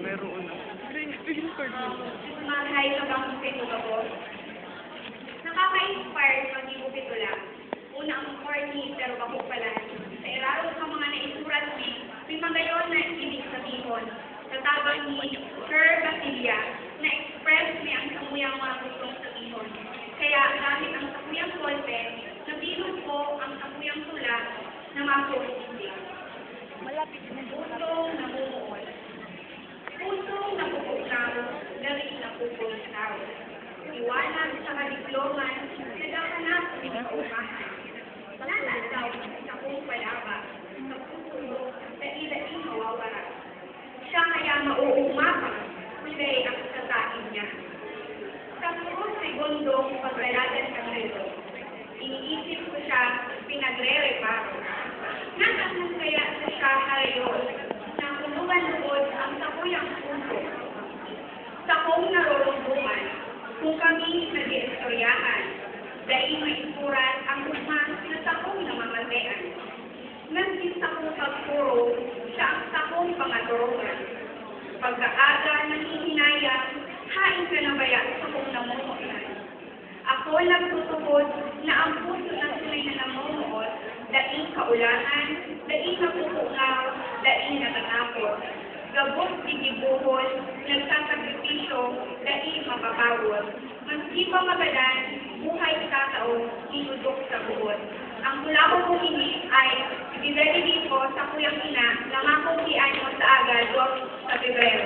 meron na. Maghay ka bang pitulo ko? Nakaka-inspire pag ibupito lang. Una ang corny pero kapupalan. Sa iraro sa mga naisurat ni, may magayon na ibig sabihin. Sa tabang ni Sir Basilia, na-express niya ang samuyang mga gustong sabihin. Kaya gamit ang samuyang kolpe, nabilog ko ang samuyang tula na mapupunti. Pusong namumuot. Pusong ng learning na pupunta. Iwanan sa kadigloman maisurat ang uma na sakong namamatean. Nandin sa kong pagpuro, siya ang sakong pangaturungan. Pagkaaga nangihinayang, hain ka na baya sa kong namumunan. Ako nagtutubod na ang puso ng tunay na namumuot, daing kaulangan, daing napupungaw, daing natatapos. Gabot digibuhol, nagsasakripisyo, daing mapapawod. Maski pa magalan, buhay tataon, inudok sa buhod. Ang mula ko kong ini ay dinarili ko sa kuyang ina na makukian mo sa agad sa Pebrero.